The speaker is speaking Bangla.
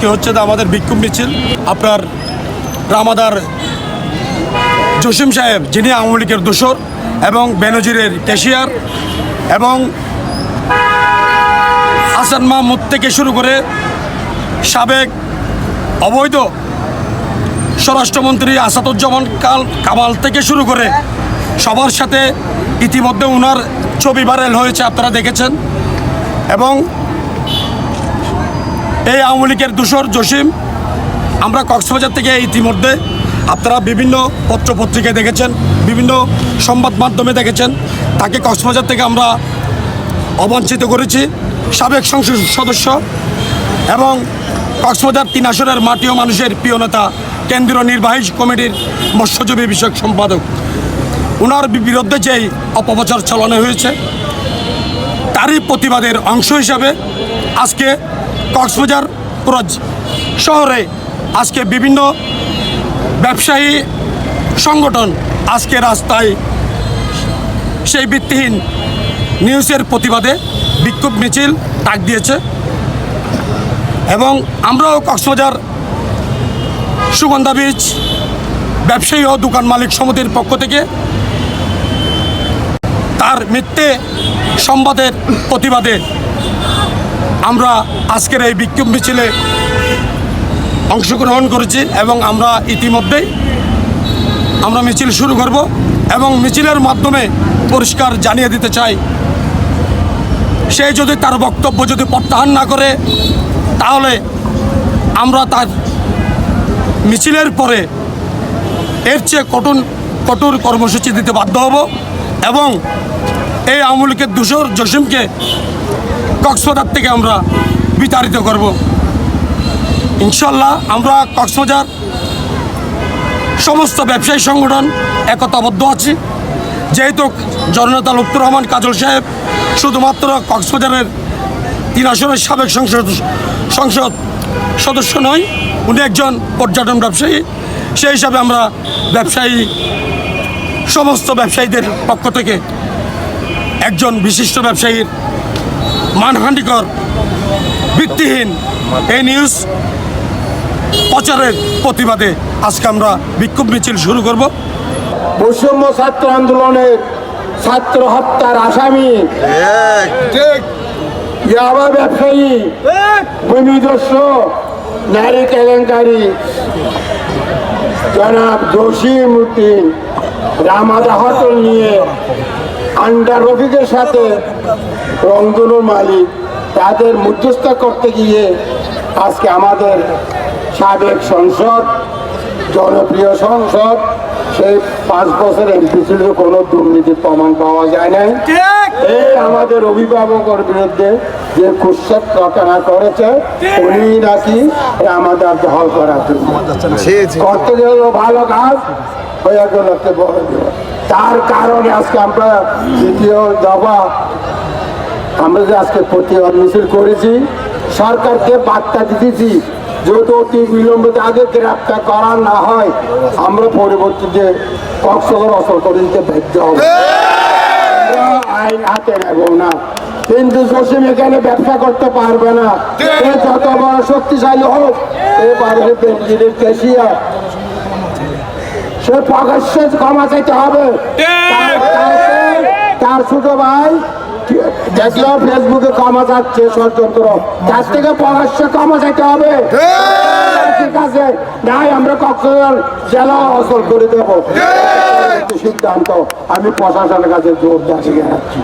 আজকে হচ্ছে আমাদের বিক্ষোভ মিছিল। আপনার রামাদার জসিম সাহেব, যিনি আওয়ামী লীগের দোসর এবং বেনজিরের ক্যাশিয়ার এবং হাসান মাহমুদ থেকে শুরু করে সাবেক অবৈধ স্বরাষ্ট্রমন্ত্রী আসাদুজ্জামান কাল কামাল থেকে শুরু করে সবার সাথে ইতিমধ্যে ওনার ছবি ভাইরাল হয়েছে, আপনারা দেখেছেন। এবং এই আওয়ামী লীগের দূষর জসিম, আমরা কক্সবাজার থেকে ইতিমধ্যে আপনারা বিভিন্ন পত্রপত্রিকায় দেখেছেন, বিভিন্ন সংবাদ মাধ্যমে দেখেছেন, তাকে কক্সবাজার থেকে আমরা অবাঞ্ছিত করেছি। সাবেক সংসদ সদস্য এবং কক্সবাজার তিন আসনের মাটি ও মানুষের প্রিয় নেতা, কেন্দ্রীয় নির্বাহী কমিটির মৎস্যজীবী বিষয়ক সম্পাদক। ওনার বিরুদ্ধে যেই অপপ্রচার চালানো হয়েছে, তারই প্রতিবাদের অংশ হিসাবে আজকে কক্সবাজার পুরো শহরে আজকে বিভিন্ন ব্যবসায়ী সংগঠন আজকে রাস্তায় সেই ভিত্তিহীন নিউজের প্রতিবাদে বিক্ষোভ মিছিল ডাক দিয়েছে। এবং আমরাও কক্সবাজার সুগন্ধা বীজ ব্যবসায়ী ও দোকান মালিক সমিতির পক্ষ থেকে তার মিথ্যে সংবাদের প্রতিবাদে আমরা আজকের এই বিক্ষোভ মিছিলে অংশগ্রহণ করেছি এবং আমরা ইতিমধ্যেই আমরা মিছিল শুরু করব এবং মিছিলের মাধ্যমে পরিষ্কার জানিয়ে দিতে চাই, সে যদি তার বক্তব্য যদি প্রত্যাহার না করে, তাহলে আমরা তার মিছিলের পরে এর চেয়ে কঠোর কঠোর কর্মসূচি দিতে বাধ্য হব এবং এই আওয়ামী লীগের দূষর জসিমকে কক্সবাজার থেকে আমরা বিতাড়িত করব। ইনশাল্লাহ আমরা কক্সবাজার সমস্ত ব্যবসায়ী সংগঠন একতাবদ্ধ আছি। যেহেতু জননেতা লুপ্তুর রহমান কাজল সাহেব শুধুমাত্র কক্সবাজারের তিন আসনের সাবেক সংসদ সংসদ সদস্য নয়, উনি একজন পর্যটন ব্যবসায়ী। সেই হিসাবে আমরা ব্যবসায়ী, সমস্ত ব্যবসায়ীদের পক্ষ থেকে একজন বিশিষ্ট ব্যবসায়ীর মানহানিকর ভিত্তিহীন এই নিউজ প্রচারের প্রতিবাদে আজকে আমরা বিক্ষোভ মিছিল শুরু করব। বৈষম্য ছাত্র আন্দোলনের ছাত্র হত্যার আসামি। ইয়াবা ব্যবসায়ী ভূমিদস্য নারী কেলেঙ্কারি। জনাব জসিম উদ্দিন রামাদা হোটেল নিয়ে আন্ডার রফিকের সাথে রংধনুর মালিক তাদের মধ্যস্থ করতে গিয়ে আজকে আমাদের সাবেক সংসদ জনপ্রিয় সংসদ সেই পাঁচ বছর এমপি ছিল কোনো দুর্নীতির প্রমাণ পাওয়া যায় নাই। এই আমাদের অভিভাবকের বিরুদ্ধে যে কুৎসব রচনা করেছে উনি নাকি আমাদের দখল করার জন্য। করতে গেল ভালো কাজ হয়ে গেল বড়। তার কারণে আজকে আমরা দ্বিতীয় দফা আমরা যে আজকে প্রতিবাদ মিছিল করেছি সরকারকে বার্তা দিতেছি যেহেতু অতি বিলম্বিত আগে গ্রেপ্তার করা না হয় আমরা পরবর্তীতে কক্সবাজার অসল করে দিতে বাধ্য হবে। আইন হাতে নেব না। কিন্তু জসিম এখানে ব্যবসা করতে পারবে না। যত বড় শক্তিশালী হোক এ পারবে বেঞ্জিনের ক্যাশিয়ার সে প্রকাশ্যে ক্ষমা চাইতে হবে। তার- ছোট ভাই দেখল ফেসবুকে ক্ষমা যাচ্ছে ষড়যন্ত্র। তার থেকে প্রকাশ্যে ক্ষমা চাইতে হবে। ঠিক। আছে নাই আমরা কক্সবাজার জেলা অচল করে দেবো। সিদ্ধান্ত আমি প্রশাসনের কাছে জোর দাঁড়িয়ে যাচ্ছি